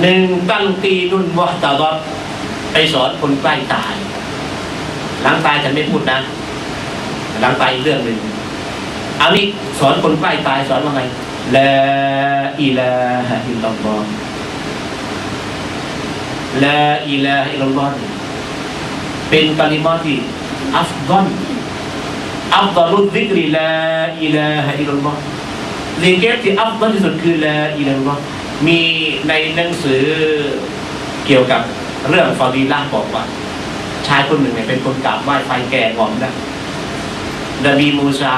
หนึ่งตั้งตีนุ่นวะตาดอไปสอนคนใกล้ตาย หลังตายฉันไม่พูดนะ หลังตายอีกเรื่องหนึ่งเอานี้สอนคนใกล้ตายสอนว่าไงละอิลาฮะอิลลัลลอฮละอิลาฮะอิลลัลลอฮเป็นกลิมาที่อัฟดอนอัฟดอลุดิกริลาอิลาฮะอิลลัลลอฮ์ลิงเกตที่อัฟดอลที่สุดคือละอิละอิลลัลลอฮ มีในหนังสือเกี่ยวกับเรื่องฟาดีละบอกว่า ชายคนหนึ่งเนี่ยเป็นคนกราบไหว้ไฟแก่งอมนะนบีมูซา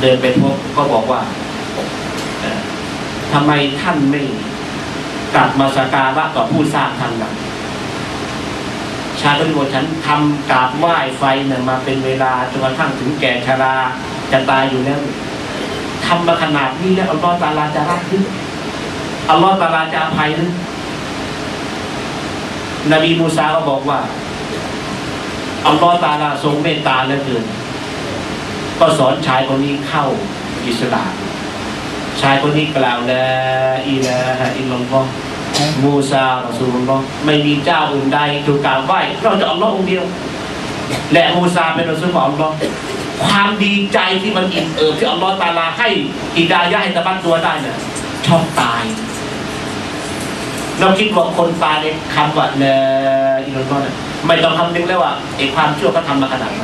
เดินไปพบก็บอกว่าทำไมท่านไม่กลับมาสการะต่อผู้สร้างทางนั้นชายคนนี้บอกฉันทำกราบไหว้ไฟเนี่ยมาเป็นเวลาจนกระทั่งถึงแก่ชราจะตายอยู่แล้วทำมาขนาดนี้แล้วอัลลอฮฺตาลาจะรักหรือ อัลลอฮฺตาลาจะอภัยหรือนบีมูซาก็บอกว่าอัลลอฮฺตาลาทรงเมตตาเหลือเกินก็สอนชายคนนี้เข้าอิสลามชายคนนี้กล่าวละอิลาฮะอิลลัลลอฮมูซาอัสูลุลลอฮไม่มีเจ้าอื่นใดถูกกราบไหว้นอกจากอัลลอฮ์องเดียว และมูซาเป็นอัสูลของอัลลอฮ์ความดีใจที่มันอิ่มเอิบที่อัลลอฮ์ตาลาให้อิดายะให้ตะบันตัวได้เนี่ยชอบตาย เราคิดว่าคนตายในคำว่าละอิลลัลลอฮ์เนี่ยไม่ต้องคำนึงแล้วว่าไอ้ความชั่วเขาทำมาขนาดไหน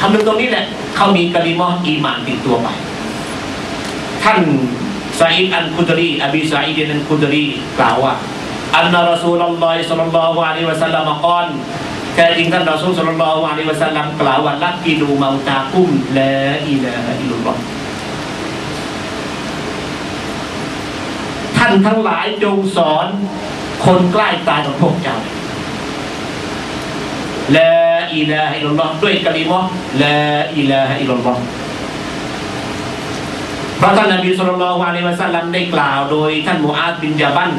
คำนึงตรงนี้แหละเขามีกะลิมออีหมานติดตัวไป ท่านซาอิดอันคุดรีอบีซาอิดอันคุดรีกล่าวว่าอันนารอซูลลอฮิสัลลัลลอฮุอะลิวะสัลลัมกอนแท้จริงท่านรอซูลสัลลัลลอฮุอะลิวะสัลลัมกล่าวว่าลักกิดูมาตากุ้มและอิลาฮะอิลลัลลอฮ์านทั้งหลายจงสอน คนใกล้ตายของพวกเจ้าละอิลาฮะอิลลอฮ์ด้วยกะลิมะละอิลาฮะอิลลอฮ์เพราะท่านนบีสุลต่านละฮ์อะลัยฮิวะสัลลัมได้กล่าวโดยท่านมูอาดบินยาบัน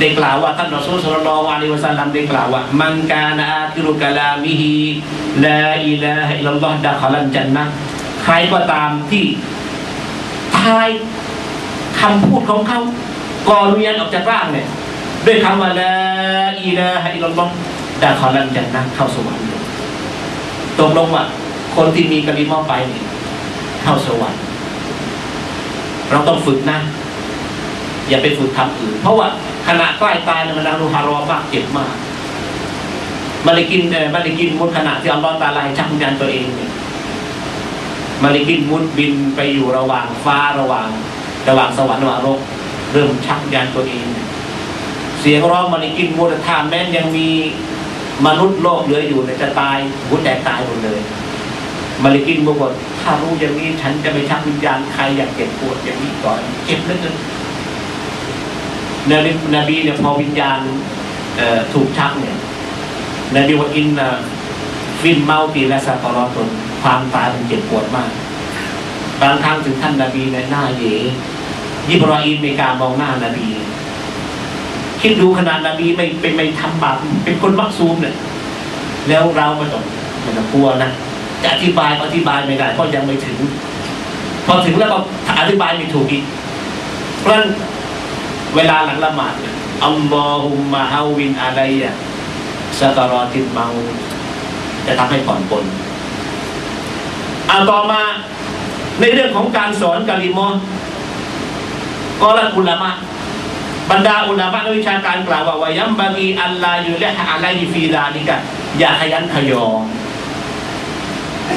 ได้กล่าวว่าท่านรอซูลสุลต่านละฮ์อะลัยฮิวะสัลลัมได้กล่าวว่ามันกานาคิรุกะลามิฮิลาอิลาฮะอิลลอฮ์ดะคอลันจันนะใครก็ตามที่ทายคำพูดของเขา ก่อนเวียนออกจากร่างเนี่ยด้วยคำว่าลาอิลาฮะอิลลัลลอฮ์ดะคอลันจันนะเข้าสวรรค์ตกลงว่าคนที่มีกะลิมอไปเนี่ยเข้าสวรรค์เราต้องฝึกนะ อย่าไปฝึกทำอื่น เพราะว่าขณะใกล้ตายเนี่ยมันอารุฮารอมากเจ็บมากมาลยกินเออมาลยกินมุดขณะที่อัลลอฮฺตาลายชักวิญญาณตัวเองเนี่ยมาลยกินมุดบินไปอยู่ระหว่างฟ้าระหว่าง ระหว่างสวรรค์ระหว่างโลก เริ่มชักวิญญาณตัวเอง เสียงร้องมาเลยกินมุดถ้าแม้ยังมีมนุษย์โลกเหลืออยู่เนี่จะตายหัวแตกตายหมดเลย มาลิกินบอกว่าถ้ารู้อย่างนี้ฉันจะไปชักวิญญาณใครอยากเจ็บปวดอย่างนี้ก่อนเจ็บเหลือเกินนบีนบีเนี่ยพอวิญญาณถูกชักเนี่ยนบีว่าอินฟินเมาตีและซาตอรอตนความตายมันเจ็บปวดมาก บางครั้งถึงท่านนบีในหน้าเย ยิบรออีมในกามองหน้านบี คิดดูขนาดนบีไม่เป็นไม่ทำบาปเป็นคนมักซูมเนี่ยแล้วเราไม่ต้องไม่ต้องกลัวนะจะอธิบายอธิบายไม่ได้เพราะยังไม่ถึง พอถึงแล้วก็อธิบายไม่ถูกอีกเพราะนั้นเวลาหลังละหมาดอัลลอฮุมมะฮาวินอะลัยยะสตารอตินเมาจะทำให้ผ่อนปลนเอาต่อมาในเรื่องของการสอนกาลิมอ ก็ละอุลามะบรรดาอุลามะนักวิชาการกล่าวว่า วายัมบากีอัลลายุเลฮะอะลัยฟีดาลิกะอย่าขยันขยอ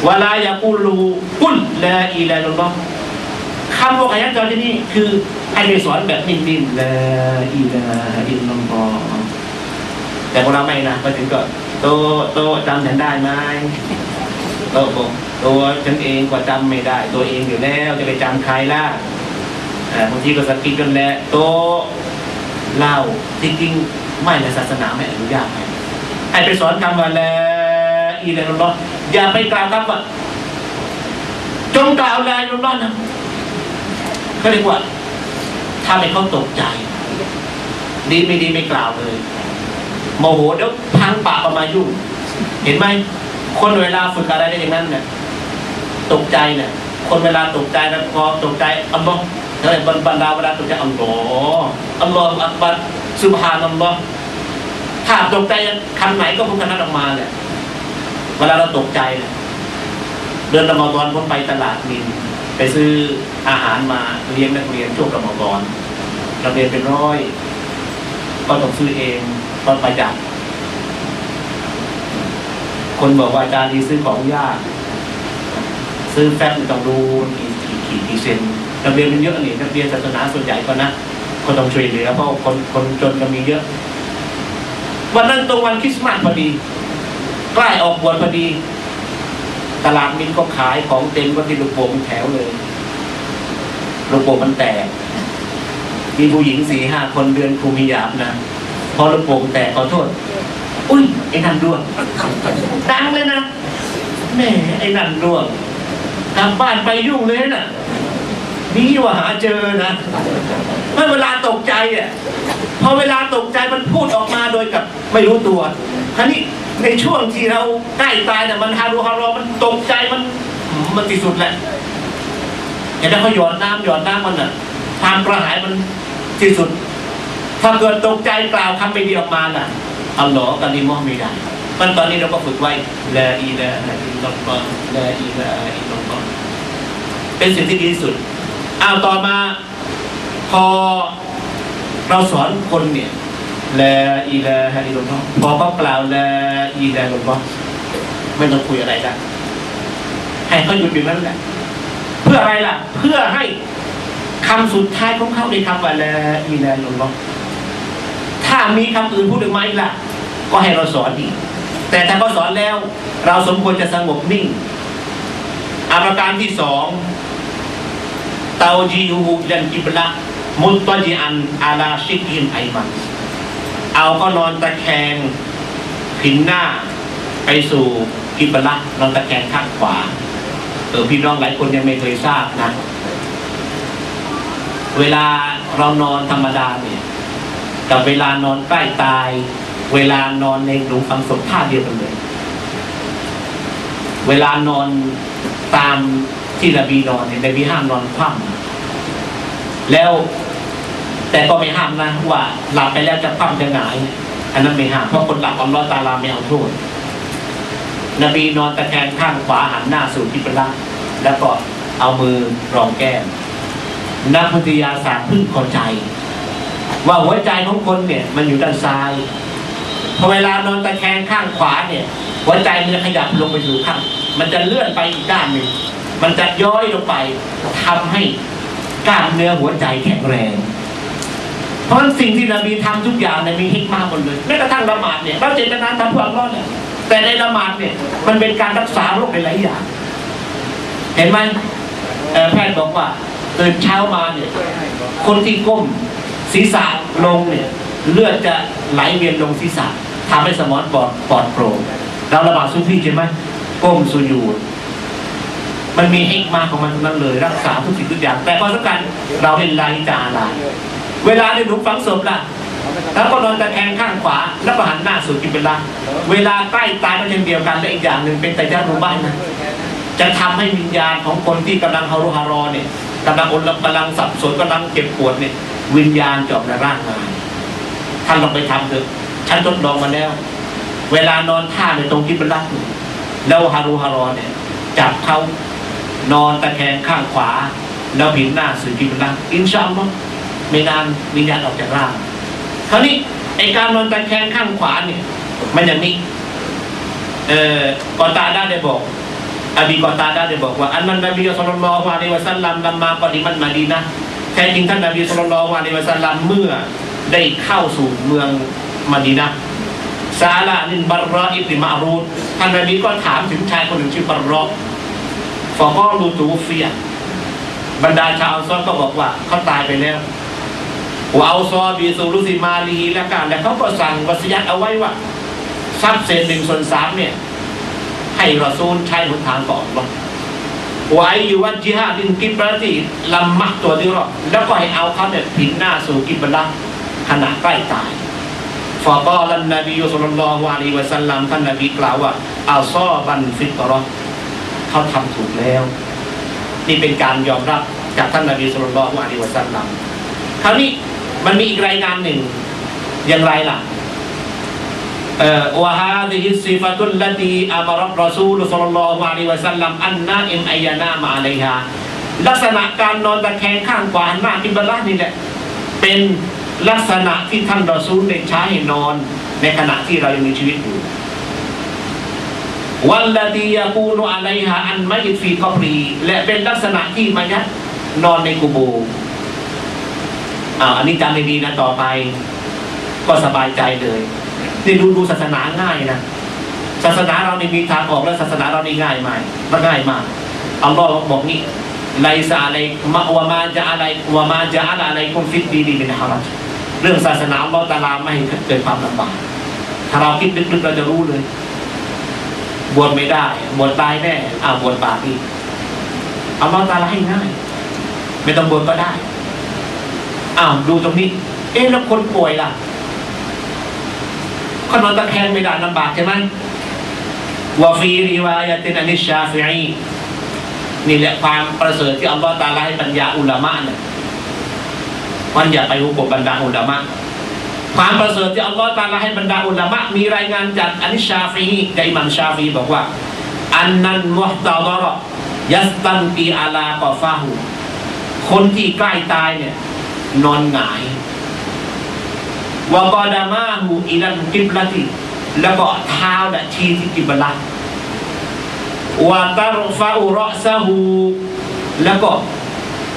วลายากุลูกุลลาอิลาลลอฮ์คำว่าขยันจอที่นี่คือให้ไปสอนแบบนิ่มๆลาอิลาอิลลัลลอฮ์แต่พวกเราไม่นะมาถึงก็โตโตจำฉันได้ไหมโตบอกตัวฉันเองก็จำไม่ได้ ตัวเองอยู่แล้วจะไปจำใครล่ะ บางทีก็สกิดกันแหละโตเล่าที่จริงไม่ในศาสนาไม่อนุญาตให้ให้ไปสอนคำว่าลาอิลาลอฮ์อย่าไปกล่าวคำว่าจงกล่าวลาอิลาลอฮ์นะเขาเรียกว่าถ้าไม่เขาตกใจ ดีไม่ดีไม่กล่าวเลยโมโหเดี๋ยวพังปากออกมายุ่งเห็นไหมคนเวลาฝึกอะไรได้อย่างนั้นเนี่ยตกใจเนี่ยคนเวลาตกใจแล้วพอตกใจอัลลอฮ์ อะไรบรรดาเวลาตกใจะอัลลอฮ์อัลลอฮ์อักบัรสุบฮานัลลอฮ์ถ้าตกใจคำไหนก็พูดคำนั้นออกมาเนี่ยเวลาเราตกใจเนี่ยเดือนรอมฎอนผมไปตลาดมิน ไปซื้ออาหารมาเลี้ยงนักเรียนช่วงรอมฎอนนักเรียนเป็นร้อย ก็ต้องซื้อเองตอนประหยัดคนบอกว่าอาจารย์ดีซื้อของยาก ซื้อแฟบต้องดูกี่กี่กี่เซน นักเรียนมันเยอะนี่นักเรียนศาสนาส่วนใหญ่ก็นะก็ต้องช่วยเหลือเพราะคนคนจนก็มีเยอะ วันนั้นตรงวันคริสต์มาสพอดีใกล้ออกบวชพอดี ตลาดมินก็ขายของเต็มก็ที่ลูกโป่งแถวเลยลูกโป่งมันแตกมีผู้หญิงสี่ห้าคนเดือนครูมีหยาบนะพอลูกโป่งแตกขอโทษ อุ้ยไอ้นั่นร่วงดังเลยนะแหม่ไอ้นั่นร่วงกลับบ้านไปยุ่งเลยน่ะ นี่ว่าหาเจอนะเมื่อเวลาตกใจอะพอเวลาตกใจมันพูดออกมาโดยกับไม่รู้ตัวคราวนี้ในช่วงที่เราใกล้ตายเนี่ยมันฮารุฮารอมันตกใจมันมันที่สุดแหละเห็นแล้วเขาหยอดน้ำหยอดน้ำมันอะความกระหายมันที่สุด ถ้าเกิดตกใจกล่าวคำไม่ดีออกมาน่ะอัลลอฮ์กันดีมอไม่ได้มันตอนนี้เราก็ฝึกไว้ละอีละอิลลัลลอฮ์ละอีละอิลลัลลอฮ์เป็นสิ่งที่ดีที่สุด อาต่อมา พอเราสอนคนเนี่ยลอีลฮะอิลลัลลอฮพอเขากล่าวลอีละอิลลัลลอฮไม่ต้องคุยอะไรกันให้เขาหยุดอยู่นั้นแหละเพื่ออะไรล่ะ เพื่อให้คำสุดท้ายของเขาในคำว่าลอีละอิลลัลลอฮถ้ามีคำอื่นพูดถึงมาอีกล่ะ ก็ให้เราสอนอีกแต่ถ้าเขาสอนแล้ว เราสมควรจะสงบนิ่งอาประการที่สอง เตาจีฮูยันกิบละมุตตจิอันอาลาชิกอินไอมันเอาก็นอนตะแคงผินหน้า ไปสู่กิบละนอนตะแคงข้างขวาเออพี่น้องหลายคนยังไม่เคยทราบนะ เวลาเรานอนธรรมดาเนี่ยกับเวลานอนใกล้ตาย เวลานอนในหลุมฝังศพท่าเดียวกันเลย เวลานอนตาม ที่นบีนอนเนี่ยนบีห้ามนอนคว่ำแล้ว แต่ก็ไม่ห้ามนะว่าหลับไปแล้วจะคว่ำจะหงาย อันนั้นไม่ห้ามเพราะคนหลับอัลลอฮฺตาลาไม่เอาโทษ นบีนอนตะแคงข้างขวาหันหน้าสู่ที่เป็นลักแล้วก็เอามือรองแก้มนักวิทยาศาสตร์เพิ่งเข้าใจ ว่าหัวใจของคนเนี่ย มันอยู่ด้านซ้ายพอเวลานอนตะแคงข้างขวาเนี่ยหัวใจมันจะขยับลงไปสู่ข้าง มันจะเลื่อนไปอีกด้านหนึ่ง มันจะย้อยลงไปทำให้กล้ามเนื้อหัวใจแข็งแรง เพราะนั้นสิ่งที่นบีทำทุกอย่างเนี่ยมีฮิกมาหมดเลยแม้กระทั่งละหมาดเนี่ยเราเจตนาทำเพื่ออัลลอฮ์เนี่ยแต่ในละหมาดเนี่ยมันเป็นการรักษาโรคหลายอย่าง เห็นไหมแพทย์บอกว่าตื่นเช้ามาเนี่ยคนที่ก้มศีรษะลงเนี่ยเลือดจะไหลเวียนลงศีรษะทำให้สมองปลอดปลอดโปร่งเราละหมาดซุฟีใช่ไหมก้มสุญูด มันมีฮิกมาของมันทั้งนั้นเลย รักษาทุกสิ่งทุกอย่าง แต่พอสำคัญเราเป็นลายจาลาเวลาในหลุมฝังศพล่ะแล้วก็นอนตะแคงข้างขวา แล้วก็หันหน้าสู่กิบเวลาเวลาใกล้ตายก็เช่นเดียวกันและอีกอย่างหนึ่งเป็นแต่ยารูบ้านนะจะทำให้วิญญาณของคนที่กำลังฮารุฮารอเนี่ยกำลังอนกำลังสับสนกำลังเจ็บปวดเนี่ยวิญญาณจอบในร่างกายท่านลองไปทำเถอะฉันทดลองมาแล้ว เวลานอนท่าในตรงกิบเวลาแล้วฮารุฮารอเนี่ยจับเขา นอนตะแคงข้างขวา แล้วผินหน้าสู่กิบเวลาอินชาอัลลอฮ์ไม่นานวิญญาณออกจากร่างคราวนี้ไอการนอนตะแคงข้างขวาเนี่ยมันอย่างนี้เอ่อกอตาด้ได้บอกอบีกอตาด้ได้บอกว่าอันนั้นนบีสุลต่านละฮ์วะลัยวะสัลลัมลัมมาปฏิมันมาดีนะแท้จริงท่านนบีสุลต่านละฮ์วะลัยวะสัลลัมเมื่อได้เข้าสู่เมืองมาดีนะซาลาลินบารรออิบนิมารูดท่านนบีก็ถามถึงชายคนหนึ่งชื่อบารรอ ฟอก็รูตูเฟีย บรรดาชาวอันซอรก็บอกว่าเขาตายไปแล้ววเอาซอบีซูรุสิมาลีและการและเขาก็สั่งวสยัตเอาไว้ว่าทรัพย์เศษหนึ่งส่วนสามเนี่ย ให้รอซูลใช้หนทางก่อนว่าไว้อยู่วันจิฮาดินกิบราตีลำมักตัวที่รอแล้วก็ให้เอาเขาเนี่ยผินหน้าสู่กิบละขณะใกล้ตายฟอก็ลันนบีสุลละฮ์วะลีวะสัลลัมท่านนบีกล่าวว่าอัลซอบันฟิตรอ เขาทำถูกแล้ว นี่เป็นการยอมรับจากท่านนบีสุลต่านละฮ์วะลีวะสัลลัมคราวนี้มันมีอีกรายงานหนึ่งอย่างไรล่ะเอ่อวะฮาดิฮิสิฟะตุลลตีอัมรับรอซูลศ็อลลัลลอฮุอะลัยฮิวะซัลลัมอันนาอิมอัยนามาอะลัยฮาลักษณะการนอนตะแคงข้างขวาหน้ากิบละนี่แหละเป็นลักษณะที่ท่านรอซูลได้ใช้ให้นอนในขณะที่เรายังมีชีวิตอยู่ วัลลดียากูนอะลัยฮาอันมัยฟีกอบรีและเป็นลักษณะที่มายัดนอนในกูโบอ่าอันนี้จำให้ดีนะต่อไป ก็สบายใจเลยนี่ดูดูศาสนาง่ายนะศาสนาเรานี่มีทางออกและศาสนาเรานี่ง่ายมากมันง่ายมากอัลลอฮ์บอกนี่ไลซาอะไรมะวะมาจะอะไรวะมาจะอะไรกุมฟิดดีดีเป็นฮารัจเรื่องศาสนาอัลลอฮ์ตะลาไม่เกิดความลำบากถ้าเราคิดลึกๆเราจะรู้เลย บวชไม่ได้ บวชตายแน่อาบวชบาปอีกเอามาตาละให้ง่าย ไม่ต้องบวชก็ได้อ้าวดูตรงนี้ เอ๊ะแล้วคนป่วยล่ะเขานอนตะแคงไม่ได้ลำบากใช่ไหมวาฟีรีวายะตินอานิชชาฟิอีนี่แหละความประเสริฐที่อัลลอฮฺตาลาให้ปัญญาอุลามะเนี่ยมันอย่าไปหุกบรรดาอุลามะ ความประเสริฐที่อัลลอฮฺตาลาให้บรรดาอุลามะมีรายงานจากอานิชชาฟีกับอิหมัมชาฟีบอกว่า อันนั้นมุฮตาดรยัสตันตีอาลากอฟาหูคนที่ใกล้ตายเนี่ย นอนหงายวกอดามาหูอิลันกิบลติแล้วก็เท้าเนี่ยชี้ที่กิบละวาตารฟาอุรอซาหูแล้วก็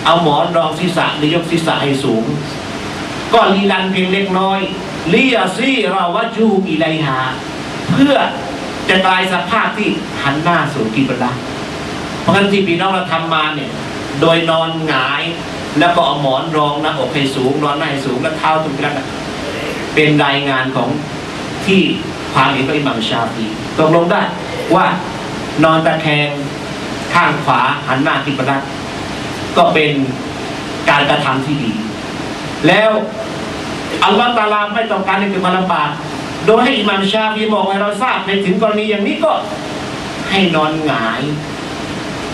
เอาหมอนรองศีรษะหรือยกศีรษะให้สูง ก็ลีลันเพียงเล็กน้อยเลียซีเราวัจูอิไลฮาเพื่อจะกลายสภาพที่หันหน้าสู่กิบละเพราะงั้นที่พี่น้องเราทำมาเนี่ย โดยนอนหงายแล้วก็เอาหมอนรองหน้าอกให้สูงนอนหน้าให้สูงแล้วเท้าตรงกลางเป็นรายงานของที่ความเห็นของอิหมัมชาฟีตกลงได้ว่านอนตะแคงข้างขวาหันหน้ากิบละก็เป็นการกระทำที่ดี แล้วอัลลอฮฺตาลาไม่ต้องการให้เกิดมาลำบาก โดยให้อิมัมชาฟีบอกให้เราทราบในถึงกรณีอย่างนี้ก็ให้นอนหงาย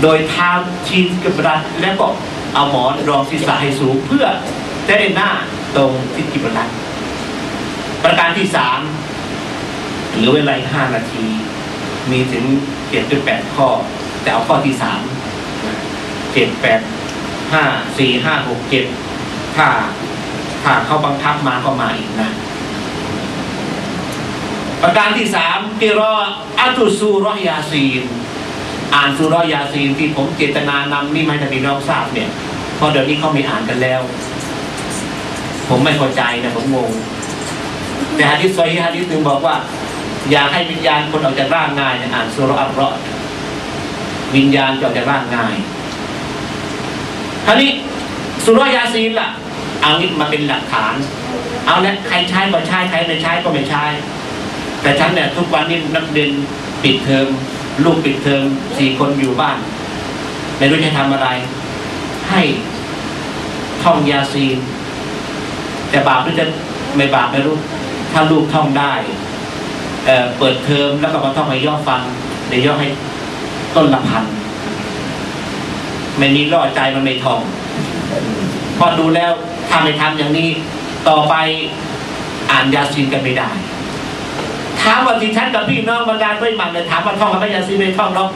โดยเท้าชี้กับรัดแล้วก็เอาหมอนรองศีรษะให้สูงเพื่อจะได้หน้าตรงที่กิบรัดประการที่สามเหลือเวลาห้านาที มีถึงเจ็ดจุดแปดข้อ แต่เอาข้อที่สามเจ็ดแปดห้าสี่ห้าหกเจ็ดถ้า ถ้าเขาบังคับมาก็มาอีกนะ ประการที่สามกิรออัตุซูรอยาซีน อ่านซูรอยาซีนที่ผมเจตนานำนี่ไมาให้พี่น้องทราบเนี่ยเพราะเดี๋ยวนี้เขาไม่อ่านกันแล้ว ผมไม่เข้าใจนะผมงงแต่ฮะดิษซอยฮะดิษหนึ่งบอกว่า อยากให้วิญญาณคนออกจากร่างง่ายอ่านซูรอัลรอดวิญญาณจะออกจากร่างง่ายทีนี้สุรยาซีนล่ะ เอานี้มาเป็นหลักฐาน เอาละใครใช้ก็ใช้ใครไม่ใช้ก็ไม่ใช้แต่ฉันเนี่ยทุกวันนี้นักเรียนปิดเทอมลูกปิดเทอมสี่คนอยู่บ้านไม่รู้จะทำอะไร ให้ท่องยาซีน แต่บาปหรือจะไม่บาปไม่รู้ ถ้าลูกท่องได้เอ่อเปิดเทอมแล้วก็มาท่องให้ย่อฟังเดี๋ยวย่อให้ต้นละพันไม่มีล่อใจมันไม่ท่องพอดูแล้วาไม่ทำอย่างนี้ต่อไปอ่านยาซีนกันไม่ได้ถามว่าที่ฉันกับพี่น้องบรรดาด้วยมันเลยถามว่าท่องกับไม่ยาซีนไม่ท่องหรอก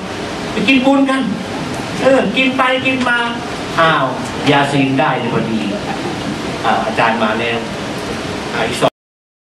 ไปกินบุญกันเออกินไปกินมาอ้าวยาซีนได้เลยพอดีอาจารย์มาแล้วอีกสอง